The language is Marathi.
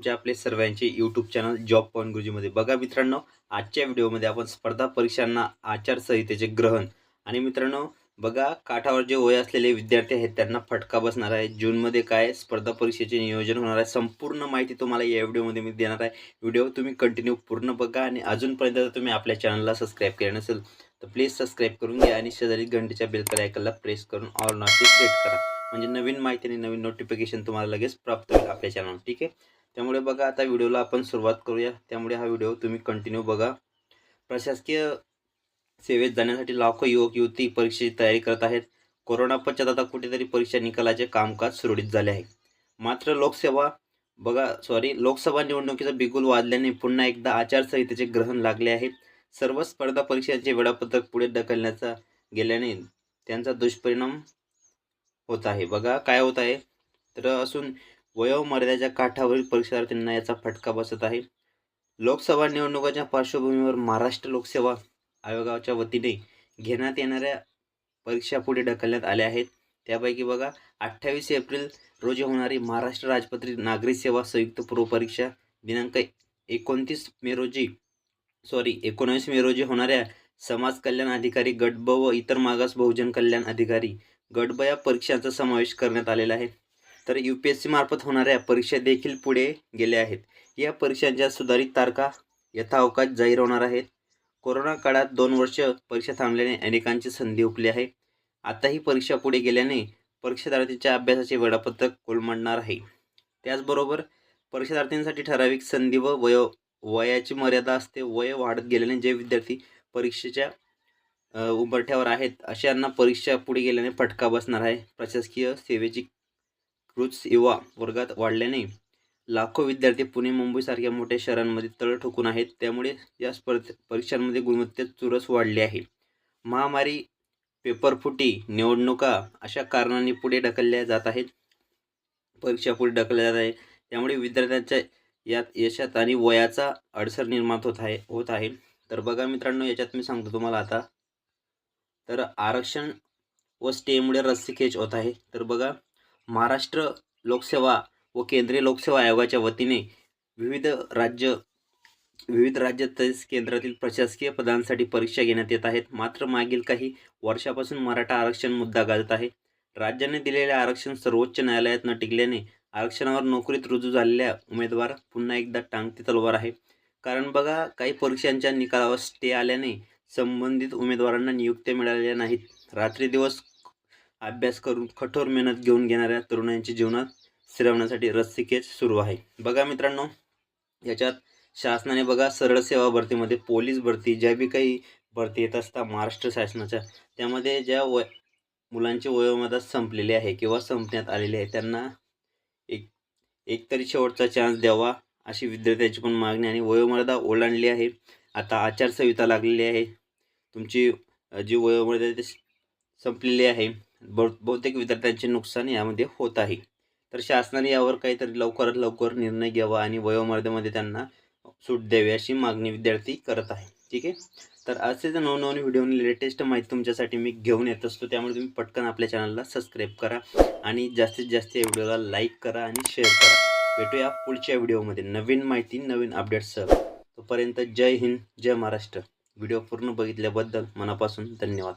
तुमच्या आपले सर्वांचे यूट्यूब चॅनल जॉब पॉईंट गुरुजीमध्ये बघा मित्रांनो आजच्या व्हिडिओमध्ये आपण स्पर्धा परीक्षांना आचारसंहितेचे ग्रहण. आणि मित्रांनो बघा काठावर जे वय असलेले विद्यार्थी आहेत त्यांना फटका बसणार आहे. जूनमध्ये काय स्पर्धा परीक्षेचे नियोजन होणार आहे संपूर्ण माहिती तुम्हाला या व्हिडिओमध्ये मी देणार आहे. व्हिडिओ तुम्ही कंटिन्यू पूर्ण बघा आणि अजूनपर्यंत जर तुम्ही आपल्या चॅनलला सबस्क्राईब केलं नसेल तर प्लीज सबस्क्राईब करून घ्या आणि शेजारी घंटेच्या बेलकल आयकनला प्रेस करून ऑल नॉटी सेट करा. म्हणजे नवीन माहिती आणि नवीन नोटिफिकेशन तुम्हाला लगेच प्राप्त होईल आपल्या चॅनल ठीक आहे? त्यामुळे बघा आता व्हिडिओला आपण सुरुवात करूया. त्यामुळे हा व्हिडिओ तुम्ही कंटिन्यू बघा. प्रशासकीय सेवेत जाण्यासाठी लाखो युवक युवती परीक्षेची तयारी करत आहेत. कोरोना पश्चात आता कुठेतरी परीक्षा निकालाचे कामकाज सुरळीत झाले आहे. मात्र लोकसेवा बघा सॉरी लोकसभा निवडणुकीचा बिगुल वाजल्याने पुन्हा एकदा आचारसंहितेचे ग्रहण लागले आहे. सर्व स्पर्धा परीक्षांचे वेळापत्रक पुढे ढकलण्याचा गेल्याने त्यांचा दुष्परिणाम होत आहे. बघा काय होत आहे? तर असून वयोमर्यादेच्या काठावरील परीक्षार्थींना याचा फटका बसत आहे. लोकसभा निवडणुकाच्या पार्श्वभूमीवर महाराष्ट्र लोकसेवा आयोगाच्या वतीने घेण्यात येणाऱ्या परीक्षा पुढे ढकलण्यात आल्या आहेत. त्यापैकी बघा अठ्ठावीस एप्रिल रोजी होणारी महाराष्ट्र राजपत्रित नागरी सेवा संयुक्त पूर्व परीक्षा दिनांक एकोणतीस मे रोजी सॉरी एकोणावीस मे रोजी होणाऱ्या समाज कल्याण अधिकारी गट ब व इतर मागास बहुजन कल्याण अधिकारी गट ब या परीक्षांचा समावेश करण्यात आलेला आहे. तर यू पी एस सी मार्फत होणाऱ्या परीक्षा देखील पुढे गेल्या आहेत. या परीक्षांच्या सुधारित तारखा यथावकाश जाहीर होणार आहेत. कोरोना काळात दोन वर्ष परीक्षा थांबल्याने अनेकांची संधी हुकली आहे. आता ही परीक्षा पुढे गेल्याने परीक्षार्थींच्या अभ्यासाचे वेळापत्रक कोलमडणार आहे. त्याचबरोबर परीक्षार्थींसाठी ठराविक संधी व वयो वयाची मर्यादा असते. वय वाढत गेल्याने जे विद्यार्थी परीक्षेच्या उंबरठ्यावर आहेत अशांना परीक्षा पुढे गेल्याने फटका बसणार आहे. प्रशासकीय सेवेची क्रूज युवा वर्गात वाढल्याने लाखो विद्यार्थी पुणे मुंबईसारख्या मोठ्या शहरांमध्ये तळ ठोकून आहेत. त्यामुळे या स्पर्धे परीक्षांमध्ये गुणवत्तेत चुरस वाढली आहे. महामारी पेपरफुटी निवडणुका अशा कारणांनी पुढे ढकलल्या जात आहेत. परीक्षा पुढे ढकलल्या जात आहे त्यामुळे विद्यार्थ्यांच्या यात यशात आणि वयाचा अडसर निर्माण होत आहे होत आहे. तर बघा मित्रांनो याच्यात मी सांगतो तुम्हाला आता. तर आरक्षण व स्टेमुळे रस्सीखेच होत आहे. तर बघा महाराष्ट्र लोकसेवा व केंद्रीय लोकसेवा आयोगाच्या वतीने विविध राज्य विविध राज्य तसेच केंद्रातील प्रशासकीय पदांसाठी परीक्षा घेण्यात येत आहेत. मात्र मागील काही वर्षापासून मराठा आरक्षण मुद्दा गाजत आहे. राज्याने दिलेले आरक्षण सर्वोच्च न्यायालयात न टिकल्याने आरक्षणावर नोकरीत रुजू झालेल्या उमेदवार पुन्हा एकदा टांगती तलवार आहे. कारण बघा काही परीक्षांच्या निकालावर स्टे आल्याने संबंधित उमेदवारांना नियुक्त्या मिळालेल्या नाहीत. रात्री दिवस अभ्यास करून कठोर मेहनत घेऊन घेणाऱ्या तरुणांच्या जीवनात स्थिरवण्यासाठी रस्सीखेच सुरू आहे. बघा मित्रांनो याच्यात शासनाने बघा सरळ सेवा भरतीमध्ये पोलीस भरती ज्या बी काही भरती येत असतात महाराष्ट्र शासनाच्या त्यामध्ये ज्या वय मुलांचे वयोमर्यादा संपलेले आहे किंवा संपण्यात आलेले आहे त्यांना एक एकतरी शेवटचा चान्स द्यावा अशी विद्यार्थ्यांची पण मागणी आणि वयोमर्यादा ओलांडली आहे. आता आचारसंहिता लागलेली आहे. तुमची जी वयोमर्यादा ते संपलेली आहे. बहुतेक विद्यार्थ्यांचे नुकसान यामध्ये होत आहे. तर शासनाने यावर काहीतरी लवकरात लवकर निर्णय घ्यावा आणि वयोमर्यादेमध्ये त्यांना सूट द्यावी अशी मागणी विद्यार्थी करत आहे. ठीक आहे? तर असेच नवनवीन व्हिडिओ लेटेस्ट माहिती तुमच्यासाठी मी घेऊन येत असतो. त्यामुळे तुम्ही पटकन आपल्या चॅनलला सबस्क्राईब करा आणि जास्तीत जास्त या व्हिडिओला लाईक करा आणि शेअर करा. भेटूया पुढच्या व्हिडिओमध्ये नवीन माहिती नवीन अपडेट्ससह तोपर्यंत जय हिंद जय महाराष्ट्र. व्हिडिओ पूर्ण बघितल्याबद्दल मनापासून धन्यवाद.